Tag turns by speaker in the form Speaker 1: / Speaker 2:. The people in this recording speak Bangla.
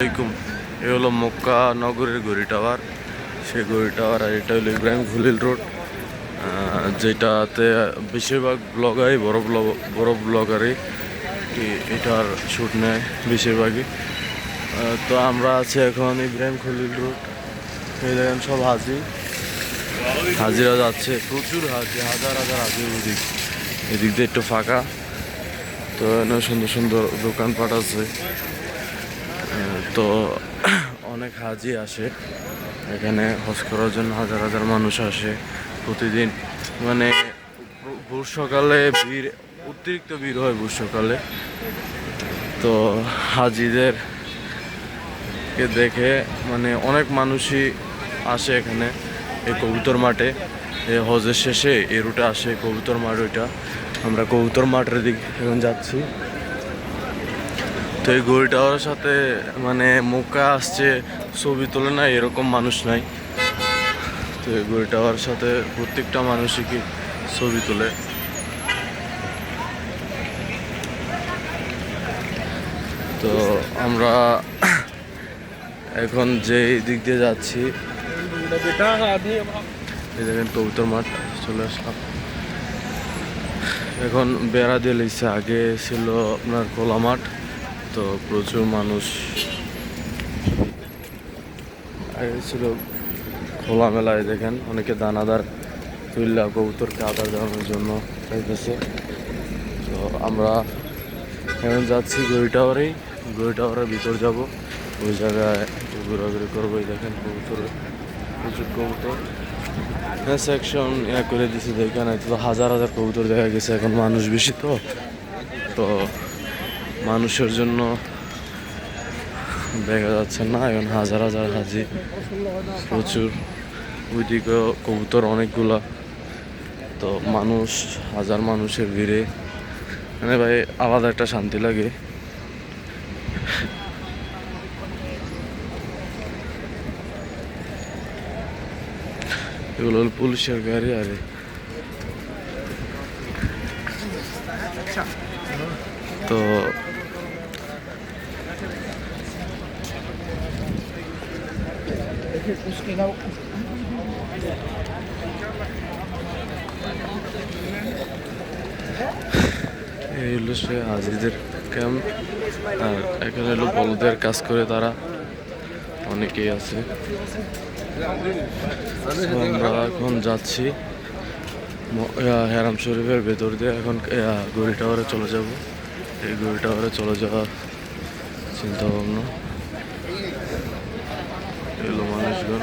Speaker 1: আলাইকুম। এ হলো মক্কা নগরের টাওয়ার। সেই গড়ি টাওয়ার আর এটা হলো ইব্রাহিম রোড। যেটাতে বেশিরভাগ ব্লগারই বড় ব্লগ বড় ব্লগারই এটার শ্যুট নেয় বেশিরভাগই। তো আমরা আছি এখন ইব্রাহিম খলিল রোড। এই দেখেন সব হাজি। হাজিরা যাচ্ছে, প্রচুর হাজি, হাজার হাজার হাজি এদিক। এদিক দিয়ে একটু ফাঁকা। তো সুন্দর সুন্দর দোকানপাট আছে। তো অনেক হাজি আসে। এখানে হজ করার জন্য হাজার হাজার মানুষ আসে প্রতিদিন। মানে ভোর সকালে ভিড়, অতিরিক্ত ভিড় হয় ভোর সকালে। তো হাজিদের কে দেখে মানে অনেক মানুষই আসে এখানে এই কবুতর মাঠে। এই হজের শেষে এই রুটে আসে কবুতর মাঠ ওইটা। আমরা কবুতর মাঠের দিক এখন যাচ্ছি। তো এই গড়ি টাওয়ারের সাথে মানে মক্কা আসছে, ছবি তোলে না এরকম মানুষ নাই। তো এই গড়ি টাওয়ারের সাথে প্রত্যেকটা মানুষই কি ছবি তোলে। তো আমরা এখন যে দিক দিয়ে যাচ্ছি, এই দেখেন কবুতর মাঠ, চলে আসলাম। এখন বেড়া দিয়ে লিখছে আগে ছিল আপনার খোলা মাঠ। তো প্রচুর মানুষ ছিল খোলা মেলায় দেখেন, অনেকে দানাদার তুল্লা কবুতরকে আদার দেওয়ানোর জন্য চাইতেছে। তো আমরা এখন যাচ্ছি গড়ি টাওয়ারেই গড়ি টাওয়ারের ভিতর যাব। ওই জায়গায় একটু ঘোরাঘুরি করব দেখেন কবুতর, প্রচুর কবুতর। হ্যাঁ সেকশন ইয়া করে দিছি, দেখেন হাজার হাজার কবুতর দেখা গেছে, এখন মানুষ বেশি তো। তো মানুষের জন্য দেখা যাচ্ছে না, এখন হাজার হাজার হাজি, প্রচুর। ওইদিকে কবুতর অনেকগুলা। তো মানুষ, হাজার মানুষের ভিড়ে। মানে ভাই, আলাদা একটা শান্তি লাগে। এগুলো হল পুলিশের গাড়ি, আরে। তো এই হলো সে হাজিদের ক্যাম্প আর এখানে হলো বলদের কাজ করে তারা অনেকেই আছে আমরা এখন যাচ্ছি হেরাম শরীফের ভেতর দিয়ে এখন গড়ি টাওয়ারে চলে যাব এই গড়ি টাওয়ারে চলে যাওয়ার চিন্তা ভাবনা Hayırlı manajlar.